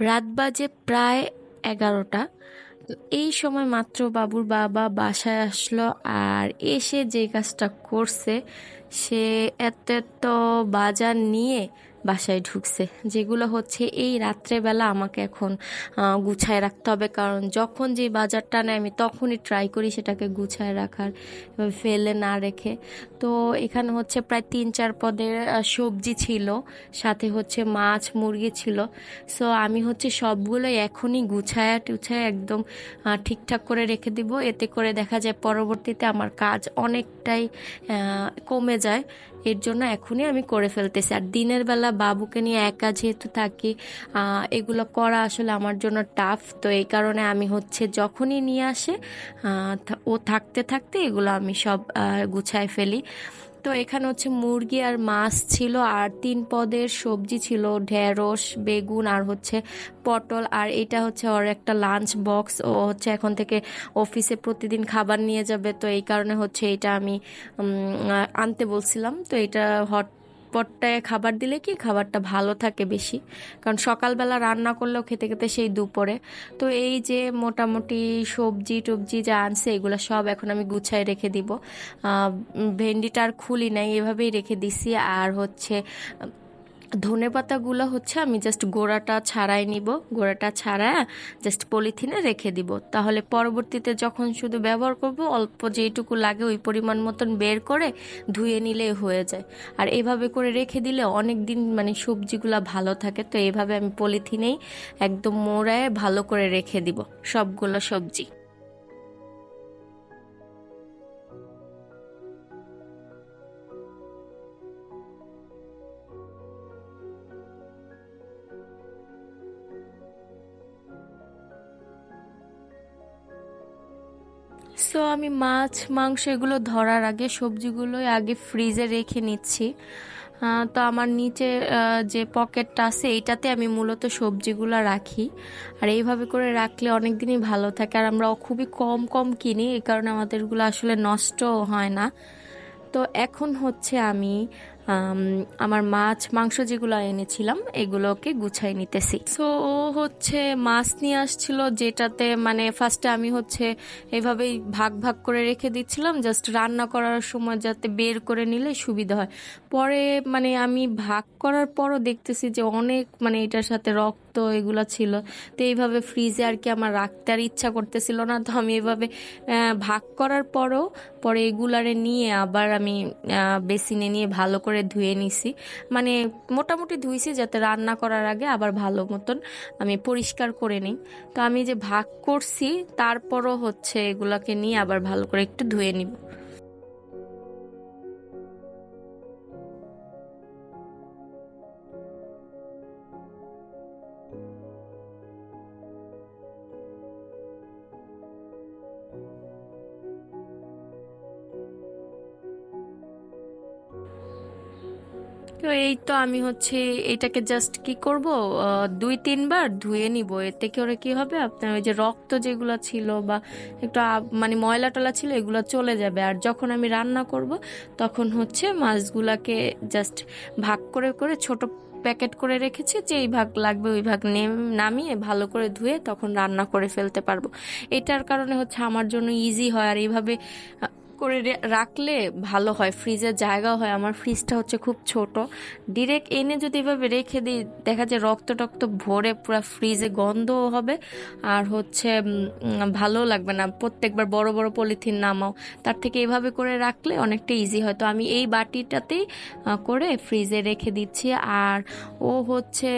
রাত বাজে প্রায় এগারোটা। এই সময় মাত্র বাবুর বাবা বাসায় আসলো আর এসে যে কাজটা করছে, সে এত এত বাজার নিয়ে বাসায় ঢুকছে। যেগুলো হচ্ছে এই রাত্রেবেলা আমাকে এখন গুছায় রাখতে হবে। কারণ যখন যে বাজারটা নেয়, আমি তখনই ট্রাই করি সেটাকে গুছায় রাখার, ফেলে না রেখে। তো এখানে হচ্ছে প্রায় তিন চার পদের সবজি ছিল, সাথে হচ্ছে মাছ, মুরগি ছিল। সো আমি হচ্ছে সবগুলোই এখনই গুছায়া, টুছায় একদম ঠিকঠাক করে রেখে দিব। এতে করে দেখা যায় পরবর্তীতে আমার কাজ অনেকটাই কমে যায়। এর জন্য এখনই আমি করে ফেলতেছি। আর দিনের বেলা বাবুকে নিয়ে একা যেহেতু থাকি এগুলো করা আসলে আমার জন্য টাফ তো এই কারণে আমি হচ্ছে যখনই নিয়ে আসে ও থাকতে থাকতে এগুলো আমি সব গুছায় ফেলি। তো এখানে হচ্ছে মুরগি আর মাছ ছিল আর তিন পদের সবজি ছিল ঢেঁড়স বেগুন আর হচ্ছে পটল। আর এটা হচ্ছে ওর একটা লাঞ্চ বক্স ও হচ্ছে এখন থেকে অফিসে প্রতিদিন খাবার নিয়ে যাবে। তো এই কারণে হচ্ছে এটা আমি আনতে বলছিলাম। তো এটা হট পটটায় খাবার দিলে কি খাবারটা ভালো থাকে বেশি? কারণ সকালবেলা রান্না করলেও খেতে খেতে সেই দুপুরে। তো এই যে মোটামুটি সবজি টবজি যা আনছে, এগুলো সব এখন আমি গুছায় রেখে দিব। ভেন্ডিটা আর খুলি নাই, এভাবেই রেখে দিছি। আর হচ্ছে ধনে পাতাগুলো হচ্ছে আমি জাস্ট গোড়াটা ছাড়াই নিব। গোড়াটা ছাড়া জাস্ট পলিথিনে রেখে দিব। তাহলে পরবর্তীতে যখন শুধু ব্যবহার করব, অল্প যেইটুকু লাগে ওই পরিমাণ মতন বের করে ধুয়ে নিলে হয়ে যায়। আর এভাবে করে রেখে দিলে অনেক দিন মানে সবজিগুলা ভালো থাকে, তো এভাবে আমি পলিথিনেই একদম মোড়ায় ভালো করে রেখে দিব সবগুলো সবজি। সো আমি মাছ, মাংস এগুলো ধরার আগে সবজিগুলোই আগে ফ্রিজে রেখে নিচ্ছি। তো আমার নিচে যে পকেটটা আছে, এইটাতে আমি মূলত সবজিগুলো রাখি। আর এইভাবে করে রাখলে অনেক দিনই ভালো থাকে। আর আমরা খুবই কম কম কিনি, এই কারণে আমাদেরগুলো আসলে নষ্ট হয় না। তো এখন হচ্ছে আমি আমার মাছ, মাংস যেগুলো এনেছিলাম, এগুলোকে গুছাই নিতেছি। সো ও হচ্ছে মাছ নিয়ে আসছিল যেটাতে মানে ফার্স্টে আমি হচ্ছে এভাবেই ভাগ ভাগ করে রেখে দিচ্ছিলাম জাস্ট রান্না করার সময় যাতে বের করে নিলে সুবিধা হয়। পরে মানে আমি ভাগ করার পরও দেখতেছি যে অনেক মানে এটার সাথে রক্ত এগুলো ছিল। তো এইভাবে ফ্রিজে আর কি আমার রাখতে আর ইচ্ছা করতেছিল না, তো আমি এভাবে ভাগ করার পরও, পরে এগুলারে নিয়ে আবার আমি বেসিনে নিয়ে ভালো করে ধুয়ে নিছি। মানে মোটামুটি ধুইছি যাতে রান্না করার আগে আবার ভালো মতন আমি পরিষ্কার করে নিই। তো আমি যে ভাগ করছি, তারপরও হচ্ছে এগুলাকে নিয়ে আবার ভালো করে একটু ধুয়ে নিব। তো এই তো আমি হচ্ছে এটাকে জাস্ট কি করব? দুই তিনবার ধুয়ে নিব। এতে করে কি হবে? আপনার ওই যে রক্ত যেগুলো ছিল বা একটু মানে ময়লা টলা ছিল, এগুলো চলে যাবে। আর যখন আমি রান্না করব, তখন হচ্ছে মাছগুলাকে জাস্ট ভাগ করে করে ছোট প্যাকেট করে রেখেছি যে এই ভাগ লাগবে, ওই ভাগ নামিয়ে ভালো করে ধুয়ে তখন রান্না করে ফেলতে পারব। এটার কারণে হচ্ছে আমার জন্য ইজি হয়। আর এইভাবে করে রাখলে ভালো হয়। ফ্রিজের জায়গা হয়। আমার ফ্রিজটা হচ্ছে খুব ছোট। ডিরেক্ট এনে যদি এভাবে রেখে দিই, দেখা যায় রক্ত টক্ত ভরে পুরো ফ্রিজে গন্ধও হবে আর হচ্ছে ভালো লাগবে না। প্রত্যেকবার বড় বড় পলিথিন নামাও। তার থেকে এভাবে করে রাখলে অনেকটা ইজি হয়। তো আমি এই বাটিটাতেই করে ফ্রিজে রেখে দিচ্ছি। আর ও হচ্ছে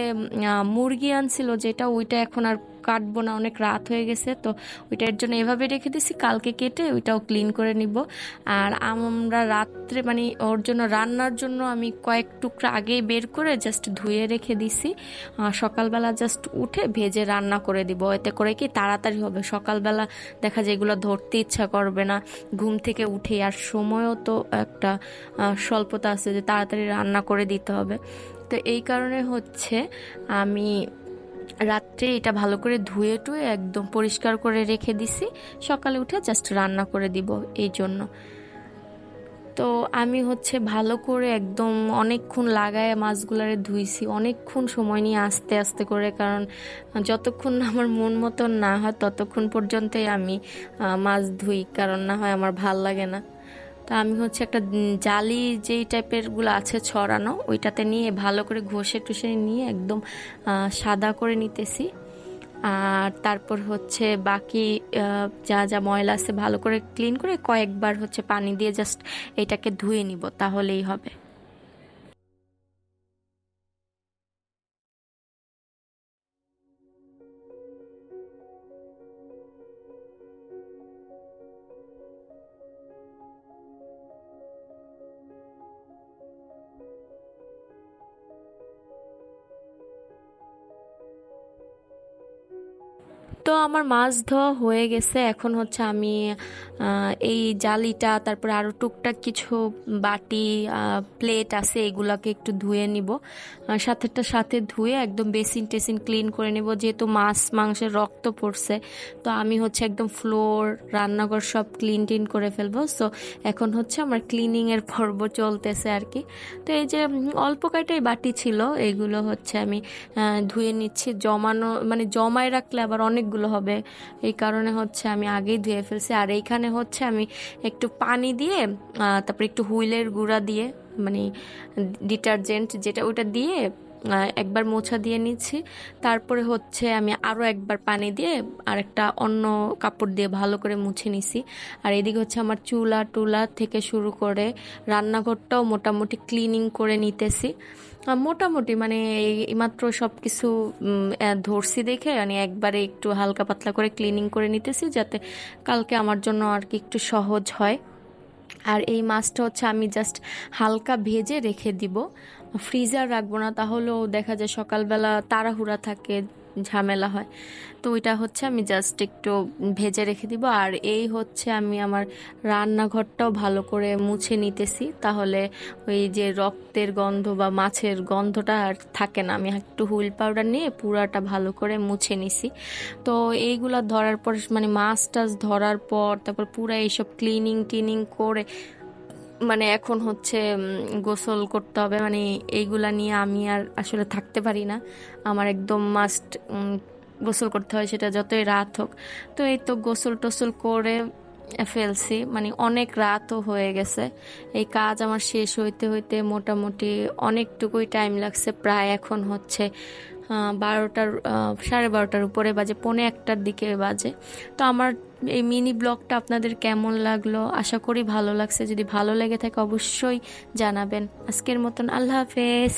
মুরগি আনছিল যেটা, ওইটা এখন আর কাটবো না, অনেক রাত হয়ে গেছে, তো ওইটার জন্য এভাবে রেখে দিছি। কালকে কেটে ওইটাও ক্লিন করে নিব। আর আমরা রাত্রে মানে ওর জন্য রান্নার জন্য আমি কয়েক টুকরা আগেই বের করে জাস্ট ধুয়ে রেখে দিছি। সকালবেলা জাস্ট উঠে ভেজে রান্না করে দিব। এতে করে কি তাড়াতাড়ি হবে। সকালবেলা দেখা যায় এগুলো ধরতে ইচ্ছা করবে না। ঘুম থেকে উঠে আর সময়ও তো একটা স্বল্পতা আছে যে তাড়াতাড়ি রান্না করে দিতে হবে। তো এই কারণে হচ্ছে আমি রাত্রে এটা ভালো করে ধুয়ে টুয়ে একদম পরিষ্কার করে রেখে দিছি। সকালে উঠে জাস্ট রান্না করে দিব এই জন্য। তো আমি হচ্ছে ভালো করে একদম অনেকক্ষণ লাগায় মাছগুলারে ধুইছি। অনেকক্ষণ সময় নিয়ে আস্তে আস্তে করে কারণ যতক্ষণ আমার মন মতন না হয় ততক্ষণ পর্যন্তই আমি মাছ ধুই। কারণ না হয় আমার ভালো লাগে না। তা আমি হচ্ছে একটা জালি যেই টাইপেরগুলো আছে ছড়ানো, ওইটাতে নিয়ে ভালো করে ঘষে টুষে নিয়ে একদম সাদা করে নিতেছি। আর তারপর হচ্ছে বাকি যা যা ময়লা আছে ভালো করে ক্লিন করে কয়েকবার হচ্ছে পানি দিয়ে জাস্ট এটাকে ধুয়ে নিব, তাহলেই হবে। তো আমার মাছ ধোয়া হয়ে গেছে। এখন হচ্ছে আমি এই জালিটা, তারপরে আরও টুকটাক কিছু বাটি প্লেট আছে, এগুলাকে একটু ধুয়ে নিব। সাথেটা সাথে ধুয়ে একদম বেসিন টেসিন ক্লিন করে নিব, যেহেতু মাছ, মাংসের রক্ত পড়ছে। তো আমি হচ্ছে একদম ফ্লোর রান্নাঘর সব ক্লিন টিন করে ফেলব। সো এখন হচ্ছে আমার ক্লিনিংয়ের পর্ব চলতেছে আর কি। তো এই যে অল্প কয়টাই বাটি ছিল, এগুলো হচ্ছে আমি ধুয়ে নিচ্ছি। জমানো মানে জমায় রাখলে আবার অনেকগুলো হবে। এই কারণে হচ্ছে আমি আগেই ধুয়ে ফেলছি। আর এইখানে হচ্ছে আমি একটু পানি দিয়ে তারপরে একটু হুইলের গুঁড়া দিয়ে মানে ডিটারজেন্ট যেটা ওটা দিয়ে একবার মোছা দিয়ে নিচ্ছি। তারপরে হচ্ছে আমি আরও একবার পানি দিয়ে আর একটা অন্য কাপড় দিয়ে ভালো করে মুছে নিছি। আর এদিকে হচ্ছে আমার চুলা টুলা থেকে শুরু করে রান্নাঘরটাও মোটামুটি ক্লিনিং করে নিতেছি। মোটামুটি মানে এইমাত্র সব কিছু ধরছি দেখে মানে একবারে একটু হালকা পাতলা করে ক্লিনিং করে নিতেছি যাতে কালকে আমার জন্য আর কি একটু সহজ হয়। আর এই মাছটা হচ্ছে আমি জাস্ট হালকা ভেজে রেখে দিব। ফ্রিজার রাখব না, তাহলেও দেখা যায় সকালবেলা তাড়াহুড়া থাকে ঝামেলা হয়। তো ওইটা হচ্ছে আমি জাস্ট একটু ভেজে রেখে দিব। আর এই হচ্ছে আমি আমার রান্নাঘরটাও ভালো করে মুছে নিতেছি। তাহলে ওই যে রক্তের গন্ধ বা মাছের গন্ধটা আর থাকে না। আমি একটু হুইল পাউডার নিয়ে পুরাটা ভালো করে মুছে নিছি। তো এইগুলা ধরার পর মানে মাছ টাছ ধরার পর, তারপর পুরা এইসব ক্লিনিং টিনিং করে মানে এখন হচ্ছে গোসল করতে হবে। মানে এইগুলা নিয়ে আমি আর আসলে থাকতে পারি না। আমার একদম মাস্ট গোসল করতে হয়, সেটা যতই রাত হোক। তো এই তো গোসল টোসল করে ফেলছি। মানে অনেক রাতও হয়ে গেছে। এই কাজ আমার শেষ হইতে হইতে মোটামুটি অনেকটুকুই টাইম লাগছে। প্রায় এখন হচ্ছে বারোটার সাড়ে বারোটার উপরে বাজে, পৌনে একটার দিকে বাজে। তো আমার এই মিনি ব্লগটা আপনাদের কেমন লাগল? আশা করি ভালো লাগছে। যদি ভালো লেগে থাকে অবশ্যই জানাবেন। আজকের মতন আল্লাহ হাফেজ।